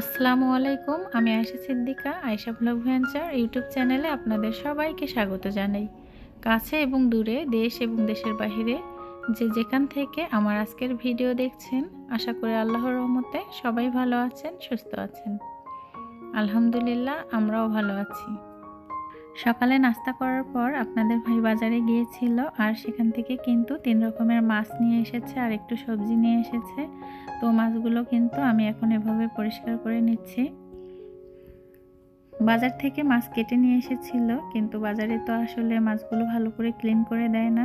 আসসালামু আলাইকুম, আমি Ayesha Siddika Ayesha blog venture YouTube চ্যানেলে আপনাদের সবাইকে স্বাগত জানাই। কাছে এবং দূরে, দেশ এবং দেশের বাহিরে, যে যেখান থেকে আমার আজকের ভিডিও দেখছেন, আশা করি আল্লাহর রহমতে সবাই ভালো আছেন, সুস্থ আছেন। আলহামদুলিল্লাহ, আমরাও ভালো আছি। সকালে নাস্তা করার পর আপনাদের ভাই বাজারে গিয়েছিল আর সেখান থেকে কিন্তু তিন রকমের মাছ নিয়ে এসেছে আর একটু সবজি নিয়ে এসেছে। তো মাছগুলো কিন্তু আমি এখন এভাবে পরিষ্কার করে নিচ্ছি। বাজার থেকে মাছ কেটে নিয়ে এসেছিল, কিন্তু বাজারে তো আসলে মাছগুলো ভালো করে ক্লিন করে দেয় না।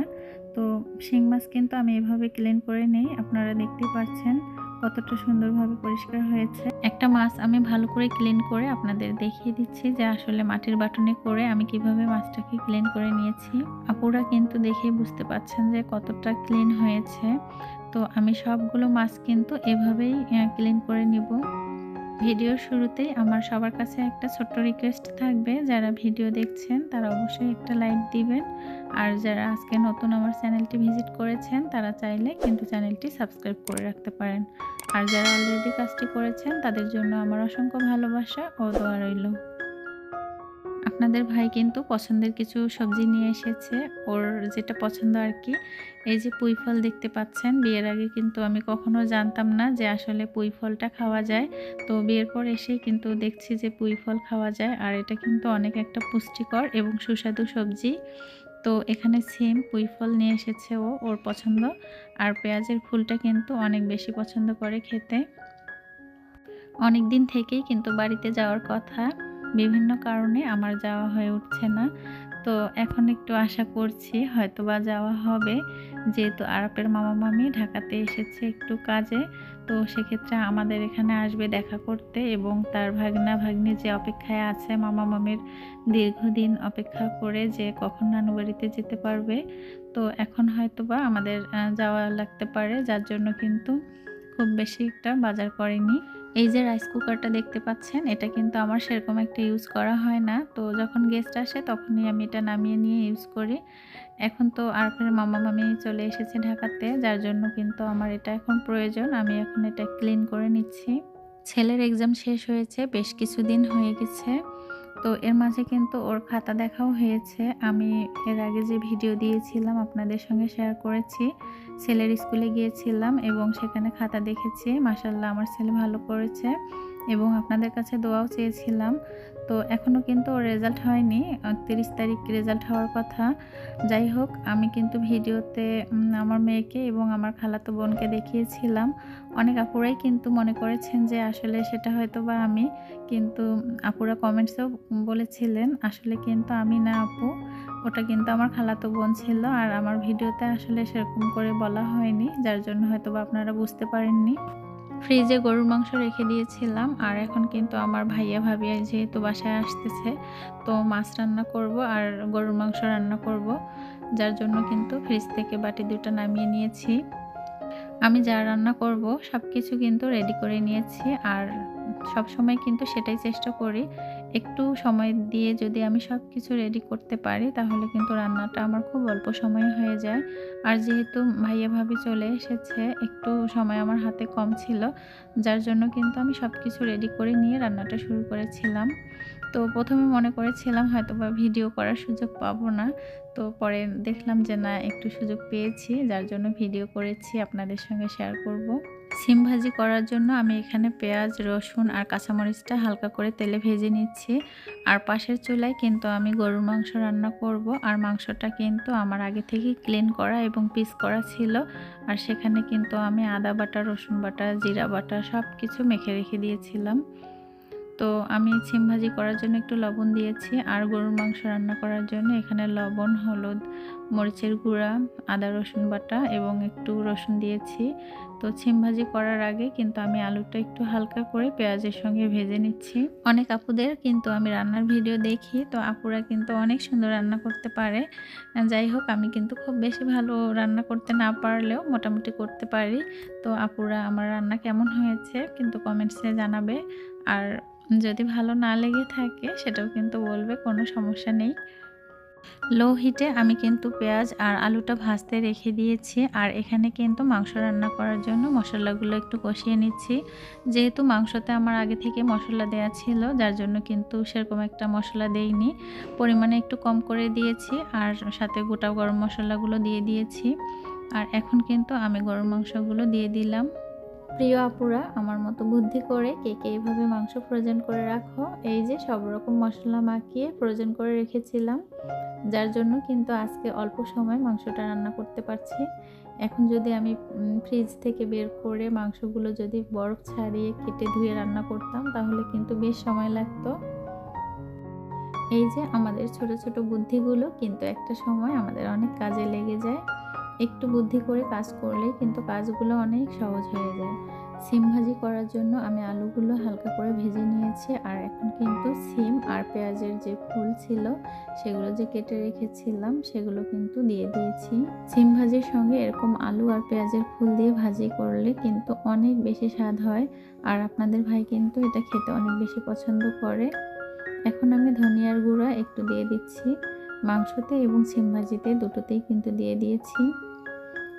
তো শিং মাছ কিন্তু আমি এভাবে ক্লিন করে নেই, আপনারা দেখতে পাচ্ছেন। কতটা সুন্দরভাবে পরিষ্কার হয়েছে। একটা মাছ আমি ভালো করে ক্লিন করে আপনাদের দেখিয়ে দিচ্ছি যে আসলে মাটির বাটনে করে আমি কীভাবে মাছটাকে ক্লিন করে নিয়েছি। আপুরা কিন্তু দেখে বুঝতে পাচ্ছেন যে কতটা ক্লিন হয়েছে। তো আমি সবগুলো মাছ কিন্তু এভাবেই ক্লিন করে নিব। ভিডিওর শুরুতেই আমার সবার কাছে একটা ছোট্ট রিকোয়েস্ট থাকবে। যারা ভিডিও দেখছেন, তারা অবশ্যই একটা লাইক দিবেন। আর যারা আজকে নতুন আমার চ্যানেলটি ভিজিট করেছেন, তারা চাইলে কিন্তু চ্যানেলটি সাবস্ক্রাইব করে রাখতে পারেন। আর যারা অলরেডি কাজটি করেছেন, তাদের জন্য আমার অসংখ্য ভালোবাসা ও দোয়া রইল। আপনাদের ভাই কিন্তু পছন্দের কিছু সবজি নিয়ে এসেছে। ওর যেটা পছন্দ আর কি। এই যে পুঁই ফল দেখতে পাচ্ছেন, বিয়ের আগে কিন্তু আমি কখনো জানতাম না যে আসলে পুঁই ফলটা খাওয়া যায়। তো বিয়ের পর এসেই কিন্তু দেখছি যে পুঁই ফল খাওয়া যায় আর এটা কিন্তু অনেক একটা পুষ্টিকর এবং সুস্বাদু সবজি। তো এখানে সিম পুঁই ফল নিয়ে এসেছে ও, ওর পছন্দ। আর পেঁয়াজের ফুলটা কিন্তু অনেক বেশি পছন্দ করে খেতে। অনেক দিন থেকেই কিন্তু বাড়িতে যাওয়ার কথা। বিভিন্ন কারণে আমার যাওয়া হয়ে উঠছে না। তো এখন একটু আশা করছি হয়তো বা যাওয়া হবে। যেহেতু আরবের মামা মামি ঢাকাতে এসেছে একটু কাজে, তো সেক্ষেত্রে আমাদের এখানে আসবে দেখা করতে এবং তার ভাগনা ভাগ্নি যে অপেক্ষায় আছে মামা মামির দীর্ঘদিন অপেক্ষা করে যে কখন নানুবাড়িতে যেতে পারবে। তো এখন হয়তো বা আমাদের যাওয়া লাগতে পারে, যার জন্য কিন্তু খুব বেশি একটা বাজার করেনি। এই যে রাইস কুকারটা দেখতে পাচ্ছেন, এটা কিন্তু আমার সেরকম একটা ইউজ করা হয় না। তো যখন গেস্ট আসে তখনই আমি এটা নামিয়ে নিয়ে ইউজ করি। এখন তো আর মামা মামি চলে এসেছে ঢাকাতে, যার জন্য কিন্তু আমার এটা এখন প্রয়োজন। আমি এখন এটা ক্লিন করে নিচ্ছি। ছেলের এক্সাম শেষ হয়েছে, বেশ কিছুদিন হয়ে গেছে। তো এর মাঝে কিন্তু ওর খাতা দেখাও হয়েছে। আমি এর আগে যে ভিডিও দিয়েছিলাম আপনাদের সঙ্গে শেয়ার করেছি, ছেলের স্কুলে গিয়েছিলাম এবং সেখানে খাতা দেখেছি। মাসাল্লাহ আমার ছেলে ভালো করেছে এবং আপনাদের কাছে দোয়াও চেয়েছিলাম। তো এখনও কিন্তু রেজাল্ট হয়নি। তিরিশ তারিখ রেজাল্ট হওয়ার কথা। যাই হোক, আমি কিন্তু ভিডিওতে আমার মেয়েকে এবং আমার খালাতো বোনকে দেখিয়েছিলাম। অনেক আপুরাই কিন্তু মনে করেছেন যে আসলে সেটা হয়তো বা আমি, কিন্তু আপুরা কমেন্টসেও বলেছিলেন, আসলে কিন্তু আমি না আপু, ওটা কিন্তু আমার খালাতো বোন ছিল আর আমার ভিডিওতে আসলে সেরকম করে বলা হয়নি, যার জন্য হয়তো বা আপনারা বুঝতে পারেননি। ফ্রিজে গরুর মাংস রেখে দিয়েছিলাম আর এখন কিন্তু আমার ভাইয়া ভাবিয়া যেহেতু বাসায় আসতেছে, তো মাছ রান্না করব আর গরুর মাংস রান্না করব, যার জন্য কিন্তু ফ্রিজ থেকে বাটি দুটো নামিয়ে নিয়েছি। আমি যা রান্না করব সব কিছু কিন্তু রেডি করে নিয়েছি আর সব সময় কিন্তু সেটাই চেষ্টা করি একটু সময় দিয়ে যদি আমি সব কিছু রেডি করতে পারি, তাহলে কিন্তু রান্নাটা আমার খুব অল্প সময় হয়ে যায়। আর যেহেতু ভাইয়া ভাবি চলে এসেছে, একটু সময় আমার হাতে কম ছিল, যার জন্য কিন্তু আমি সব কিছু রেডি করে নিয়ে রান্নাটা শুরু করেছিলাম। তো প্রথমে মনে করেছিলাম হয়তো বা ভিডিও করার সুযোগ পাবো না। তো পরে দেখলাম যে না, একটু সুযোগ পেয়েছি, যার জন্য ভিডিও করেছি, আপনাদের সঙ্গে শেয়ার করব। সিম ভাজি করার জন্য আমি এখানে পেঁয়াজ, রসুন আর কাঁচামরিচটা হালকা করে তেলে ভেজে নিচ্ছি। আর পাশের চুলায় কিন্তু আমি গরুর মাংস রান্না করব। আর মাংসটা কিন্তু আমার আগে থেকেই ক্লিন করা এবং পিস করা ছিল। আর সেখানে কিন্তু আমি আদা বাটা, রসুন বাটা, জিরা বাটা সব কিছু মেখে রেখে দিয়েছিলাম। তো আমি ছিম ভাজি করার জন্য একটু লবণ দিয়েছি। আর গরুর মাংস রান্না করার জন্য এখানে লবণ, হলুদ, মরিচের গুঁড়া, আদা, রসুন বাটা এবং একটু রসুন দিয়েছি। তো ছিম ভাজি করার আগে কিন্তু আমি আলুটা একটু হালকা করে পেঁয়াজের সঙ্গে ভেজে নিচ্ছি। অনেক আপুদের কিন্তু আমি রান্নার ভিডিও দেখি, তো আপুরা কিন্তু অনেক সুন্দর রান্না করতে পারে। যাই হোক, আমি কিন্তু খুব বেশি ভালো রান্না করতে না পারলেও মোটামুটি করতে পারি। তো আপুরা আমার রান্না কেমন হয়েছে কিন্তু কমেন্টসে জানাবে। আর যদি ভালো না লেগে থাকে, সেটাও কিন্তু বলবে, কোনো সমস্যা নেই। লো হিটে আমি কিন্তু পেঁয়াজ আর আলুটা ভাজতে রেখে দিয়েছি আর এখানে কিন্তু মাংস রান্না করার জন্য মশলাগুলো একটু কষিয়ে নিচ্ছি। যেহেতু মাংসতে আমার আগে থেকে মশলা দেওয়া ছিল, যার জন্য কিন্তু সেরকম একটা মশলা দেইনি। পরিমাণে একটু কম করে দিয়েছি আর সাথে গোটা গরম মশলাগুলো দিয়ে দিয়েছি। আর এখন কিন্তু আমি গরম মাংসগুলো দিয়ে দিলাম। প্রিয় আপুরা, আমার মতো বুদ্ধি করে কে কে এইভাবে মাংস ফ্রোজেন করে রাখো? এই যে সব রকম মশলা মাখিয়ে ফ্রোজেন করে রেখেছিলাম, যার জন্য কিন্তু আজকে অল্প সময় মাংসটা রান্না করতে পারছি। এখন যদি আমি ফ্রিজ থেকে বের করে মাংসগুলো যদি বরফ ছাড়িয়ে কেটে ধুয়ে রান্না করতাম, তাহলে কিন্তু বেশ সময় লাগতো। এই যে আমাদের ছোট ছোট বুদ্ধিগুলো কিন্তু একটা সময় আমাদের অনেক কাজে লেগে যায়। একটু বুদ্ধি করে কাজ করলে কিন্তু কাজগুলো অনেক সহজ হয়ে যায়। সিম ভাজি করার জন্য আমি আলুগুলো হালকা করে ভেজে নিয়েছি আর এখন কিন্তু সিম আর পেঁয়াজের যে ফুল ছিল সেগুলো যে কেটে রেখেছিলাম সেগুলো কিন্তু দিয়ে দিয়েছি। সিম ভাজির সঙ্গে এরকম আলু আর পেঁয়াজের ফুল দিয়ে ভাজি করলে কিন্তু অনেক বেশি স্বাদ হয় আর আপনাদের ভাই কিন্তু এটা খেতে অনেক বেশি পছন্দ করে। এখন আমি ধনিয়ার গুঁড়া একটু দিয়ে দিচ্ছি। মাংসতে এবং সিম ভাজিতে দুটোতেই কিন্তু দিয়ে দিয়েছি।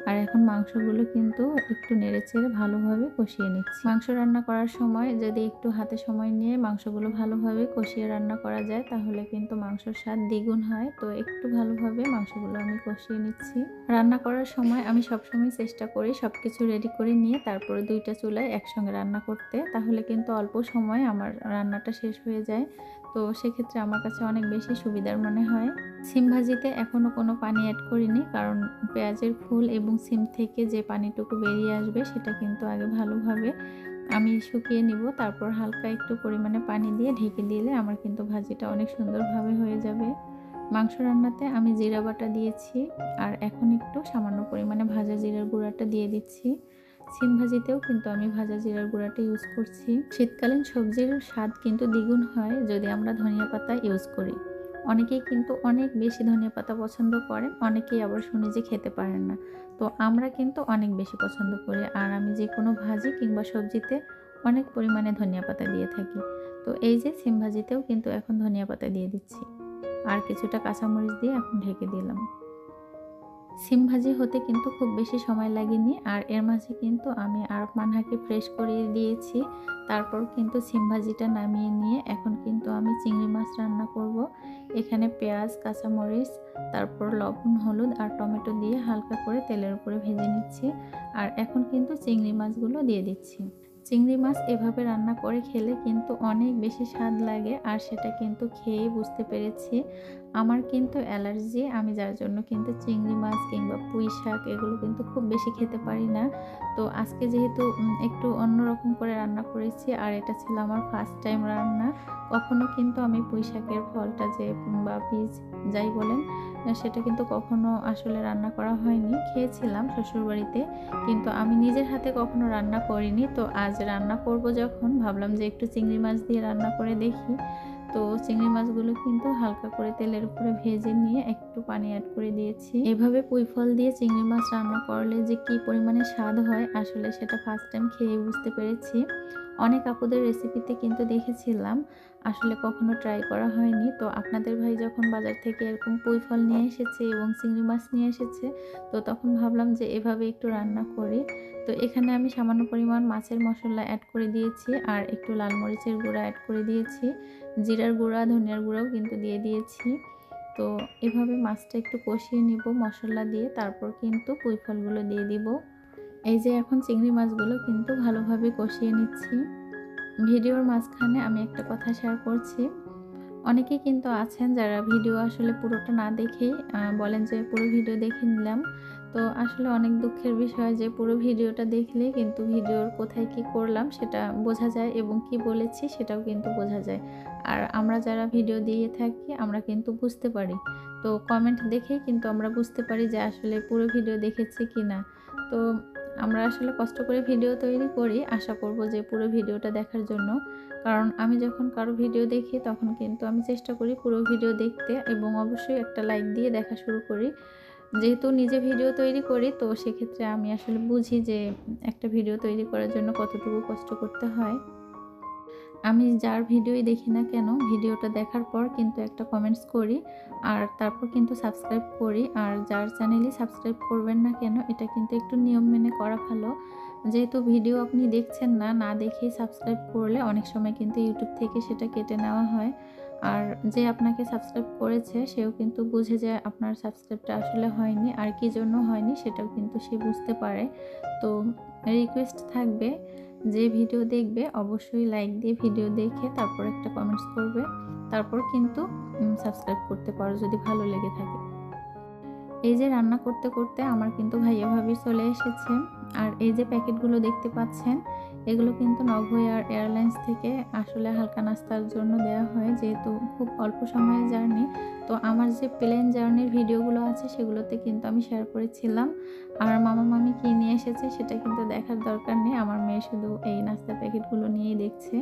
আর এখন মাংসগুলো কিন্তু একটু নেড়েচেড়ে ভালোভাবে কষিয়ে নিচ্ছি। মাংস রান্না করার সময় যদি একটু হাতে সময় নিয়ে মাংসগুলো ভালোভাবে কষিয়ে রান্না করা যায়, তাহলে কিন্তু মাংসর স্বাদ দ্বিগুণ হয়। তো একটু ভালোভাবে মাংসগুলো আমি কষিয়ে নিচ্ছি। রান্না করার সময় আমি সবসময় চেষ্টা করি সব কিছু রেডি করে নিয়ে তারপরে দুইটা চুলায় একসঙ্গে রান্না করতে। তাহলে কিন্তু অল্প সময় আমার রান্নাটা শেষ হয়ে যায়। তো সেক্ষেত্রে আমার কাছে অনেক বেশি সুবিধার মনে হয়। সিম ভাজিতে এখনও কোনো পানি অ্যাড করিনি, কারণ পেঁয়াজের ফুল এবং সিম থেকে যে পানিটুকু বেরিয়ে আসবে সেটা কিন্তু আগে ভালোভাবে আমি শুকিয়ে নিব। তারপর হালকা একটু পরিমাণে পানি দিয়ে ঢেকে দিলে আমার কিন্তু ভাজিটা অনেক সুন্দরভাবে হয়ে যাবে। মাংস রান্নাতে আমি জিরা বাটা দিয়েছি আর এখন একটু সামান্য পরিমাণে ভাজা জিরার গুঁড়াটা দিয়ে দিচ্ছি। সিম ভাজিতেও কিন্তু আমি ভাজা জিরার গুঁড়াটা ইউজ করছি। শীতকালীন সবজির স্বাদ কিন্তু দ্বিগুণ হয় যদি আমরা ধনিয়া পাতা ইউজ করি। অনেকেই কিন্তু অনেক বেশি ধনিয়া পাতা পছন্দ করে, অনেকেই আবার শুনি যে খেতে পারেন না। তো আমরা কিন্তু অনেক বেশি পছন্দ করি আর আমি যে কোনো ভাজি কিংবা সবজিতে অনেক পরিমাণে ধনিয়া পাতা দিয়ে থাকি। তো এই যে সিম ভাজিতেও কিন্তু এখন ধনিয়া পাতা দিয়ে দিচ্ছি। আর কিছুটা কাঁচামরিচ দিয়ে এখন ঢেকে দিলাম। সিম ভাজি হতে কিন্তু খুব বেশি সময় লাগেনি আর এর মাঝে কিন্তু আমি আর মানহাকে ফ্রেশ করিয়ে দিয়েছি। তারপর কিন্তু সিম ভাজিটা নামিয়ে নিয়ে এখন কিন্তু আমি চিংড়ি মাছ রান্না করব। এখানে পেঁয়াজ, কাঁচামরিচ, তারপর লবণ, হলুদ আর টমেটো দিয়ে হালকা করে তেলের উপরে ভেজে নিচ্ছি। আর এখন কিন্তু চিংড়ি মাছগুলো দিয়ে দিচ্ছি। চিংড়ি মাছ এভাবে রান্না করে খেলে কিন্তু অনেক বেশি স্বাদ লাগে আর সেটা কিন্তু খেয়ে বুঝতে পেরেছি। আমার কিন্তু অ্যালার্জি, আমি যার জন্য কিন্তু চিংড়ি মাছ কিংবা পুঁই শাক এগুলো কিন্তু খুব বেশি খেতে পারি না। তো আজকে যেহেতু একটু অন্যরকম করে রান্না করেছি আর এটা ছিল আমার ফার্স্ট টাইম রান্না, কখনো কিন্তু আমি পুঁই শাকের ফলটা যে বা বীজ যাই বলেন সেটা কিন্তু কখনো আসলে রান্না করা হয়নি, খেয়েছিলাম শ্বশুরবাড়িতে, কিন্তু আমি নিজের হাতে কখনো রান্না করিনি। তো আজ রান্না করব যখন, ভাবলাম যে একটু চিংড়ি মাছ দিয়ে রান্না করে দেখি। তো চিংড়ি মাছগুলো কিন্তু হালকা করে তেলের উপরে ভেজে নিয়ে একটু পানি অ্যাড করে দিয়েছি। এভাবে পুঁই ফল দিয়ে চিংড়ি মাছ রান্না করলে যে কি পরিমাণে স্বাদ হয় আসলে সেটা ফার্স্ট টাইম খেয়ে বুঝতে পেরেছি। অনেক আপুদের রেসিপিতে কিন্তু দেখেছিলাম। আসলে কখনো ট্রাই করা হয়নি। তো আপনাদের ভাই যখন বাজার থেকে এরকম পুঁই ফল নিয়ে এসেছে এবং চিংড়ি মাছ নিয়ে এসেছে, তো তখন ভাবলাম যে এভাবে একটু রান্না করি। তো এখানে আমি সামান্য পরিমাণ মাছের মশলা অ্যাড করে দিয়েছি আর একটু লাল মরিচের গুঁড়া অ্যাড করে দিয়েছি। জিরার গুঁড়া, ধনিয়ার গুঁড়াও কিন্তু দিয়ে দিয়েছি। তো এভাবে মাছটা একটু কষিয়ে নিব মশলা দিয়ে, তারপর কিন্তু পুঁই ফলগুলো দিয়ে দিব। এই যে এখন চিংড়ি মাছগুলো কিন্তু ভালোভাবে কষিয়ে নিচ্ছি। ভিডিওর মাঝখানে আমি একটা কথা শেয়ার করছি। অনেকেই কিন্তু আছেন যারা ভিডিও আসলে পুরোটা না দেখেই বলেন যে পুরো ভিডিও দেখে নিলাম। তো আসলে অনেক দুঃখের বিষয় যে পুরো ভিডিওটা দেখলে কিন্তু ভিডিওর কোথায় কি করলাম সেটা বোঝা যায় এবং কি বলেছি সেটাও কিন্তু বোঝা যায়। আর আমরা যারা ভিডিও দিয়ে থাকি, আমরা কিন্তু বুঝতে পারি। তো কমেন্ট দেখেই কিন্তু আমরা বুঝতে পারি যে আসলে পুরো ভিডিও দেখেছি কি না তো আমরা আসলে কষ্ট করে ভিডিও তৈরি করি, আশা করব যে পুরো ভিডিওটা দেখার জন্য। কারণ আমি যখন কারও ভিডিও দেখি, তখন কিন্তু আমি চেষ্টা করি পুরো ভিডিও দেখতে এবং অবশ্যই একটা লাইক দিয়ে দেখা শুরু করি। যেহেতু নিজে ভিডিও তৈরি করি, তো সেক্ষেত্রে আমি আসলে বুঝি যে একটা ভিডিও তৈরি করার জন্য কতটুকু কষ্ট করতে হয়। আমি যার ভিডিওই দেখি না কেন, ভিডিওটা দেখার পর কিন্তু একটা কমেন্টস করি, আর তারপর কিন্তু সাবস্ক্রাইব করি, আর যার চ্যানেলই সাবস্ক্রাইব করবেন না কেন, এটা কিন্তু একটু নিয়ম মেনে করা ভালো। যেহেতু ভিডিও আপনি দেখছেন না না দেখেই সাবস্ক্রাইব করলে অনেক সময় কিন্তু ইউটিউব থেকে সেটা কেটে নেওয়া হয়। আর যে আপনাকে সাবস্ক্রাইব করেছে, সেও কিন্তু বুঝে যায় আপনার সাবস্ক্রাইবটা আসলে হয়নি, আর কি জন্য হয়নি, সেটাও কিন্তু সে বুঝতে পারে। তো রিকোয়েস্ট থাকবে যে ভিডিও দেখবে, অবশ্যই লাইক দিয়ে ভিডিও দেখে তারপর একটা কমেন্টস করবে। তারপর কিন্তু সাবস্ক্রাইব করতে পারো যদি ভালো লেগে থাকে। এই যে রান্না করতে করতে আমার কিন্তু ভাইয়া ভাবি চলে এসেছে। আর এই যে প্যাকেটগুলো দেখতে পাচ্ছেন, এগুলো কিন্তু নভোয়ার এয়ারলাইন্স থেকে আসলে হালকা নাস্তার জন্য দেওয়া হয়, যেহেতু খুব অল্প সময়ের জার্নি। তো আমার যে প্লেন জার্নির ভিডিওগুলো আছে, সেগুলোতে কিন্তু আমি শেয়ার করেছিলাম। আর মামা মামি কী নিয়ে এসেছে, সেটা কিন্তু দেখার দরকার নেই। আমার মেয়ে শুধু এই নাস্তার প্যাকেটগুলো নিয়েই দেখছে।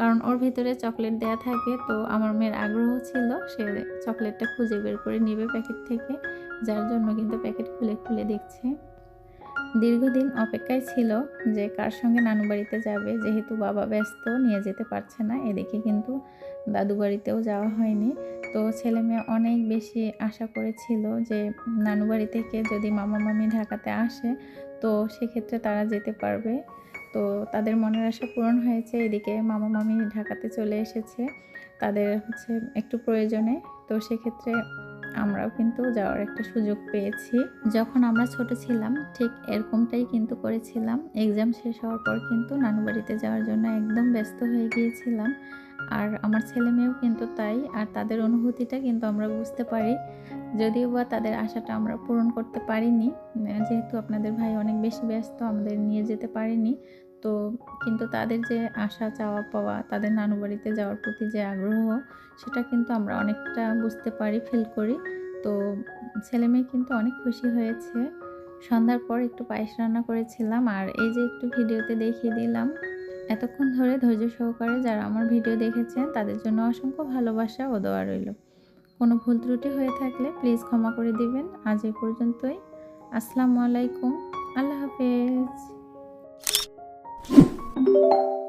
কারণ ওর ভিতরে চকলেট দেয়া থাকে তো আমার মেয়ের আগ্রহ ছিল সে চকলেটটা খুঁজে বের করে নেবে প্যাকেট থেকে, যার জন্য কিন্তু প্যাকেট খুলে খুলে দেখছে। দীর্ঘদিন অপেক্ষায় ছিল যে কার সঙ্গে নানু বাড়িতে যাবে, যেহেতু বাবা ব্যস্ত, নিয়ে যেতে পারছে না, এদিকে কিন্তু দাদু বাড়িতেও যাওয়া হয়নি। তো ছেলে মেয়ে অনেক বেশি আশা করেছিল যে নানু বাড়ি থেকে যদি মামা মামি ঢাকাতে আসে, তো সেক্ষেত্রে তারা যেতে পারবে। তো তাদের মনের আশা পূরণ হয়েছে। এদিকে মামা মামি ঢাকাতে চলে এসেছে। তাদের হচ্ছে একটু প্রয়োজনে। তো সেক্ষেত্রে আমরাও কিন্তু যাওয়ার একটা সুযোগ পেয়েছি। যখন আমরা ছোট ছিলাম, ঠিক এরকমটাই কিন্তু করেছিলাম। এক্সাম শেষ হওয়ার পর কিন্তু নানু বাড়িতে যাওয়ার জন্য একদম ব্যস্ত হয়ে গিয়েছিলাম। আর আমার ছেলে মেয়েও কিন্তু তাই, আর তাদের অনুভূতিটা কিন্তু আমরা বুঝতে পারি। যদিও বা তাদের আশাটা আমরা পূরণ করতে পারিনি। যেহেতু আপনাদের ভাই অনেক বেশি ব্যস্ত, আমাদের নিয়ে যেতে পারিনি। তো কিন্তু তাদের যে আশা চাওয়া পাওয়া, তাদের নানু বাড়িতে যাওয়ার প্রতি যে আগ্রহ, সেটা কিন্তু আমরা অনেকটা বুঝতে পারি ফিল করি। তো ছেলে মেয়ে কিন্তু অনেক খুশি হয়েছে। সন্ধ্যার পর একটু পায়েস রান্না করেছিলাম আর এই যে একটু ভিডিওতে দেখিয়ে দিলাম, এতক্ষণ ধরে ধৈর্য সহকারে যারা আমার ভিডিও দেখেছেন, তাদের জন্য অসংখ্য ভালোবাসা ও দোয়া রইল। কোনো ভুল ত্রুটি হয়ে থাকলে প্লিজ ক্ষমা করে দিবেন। আজ এই পর্যন্তই। আসসালামু আলাইকুম। আল্লাহ হাফেজ। you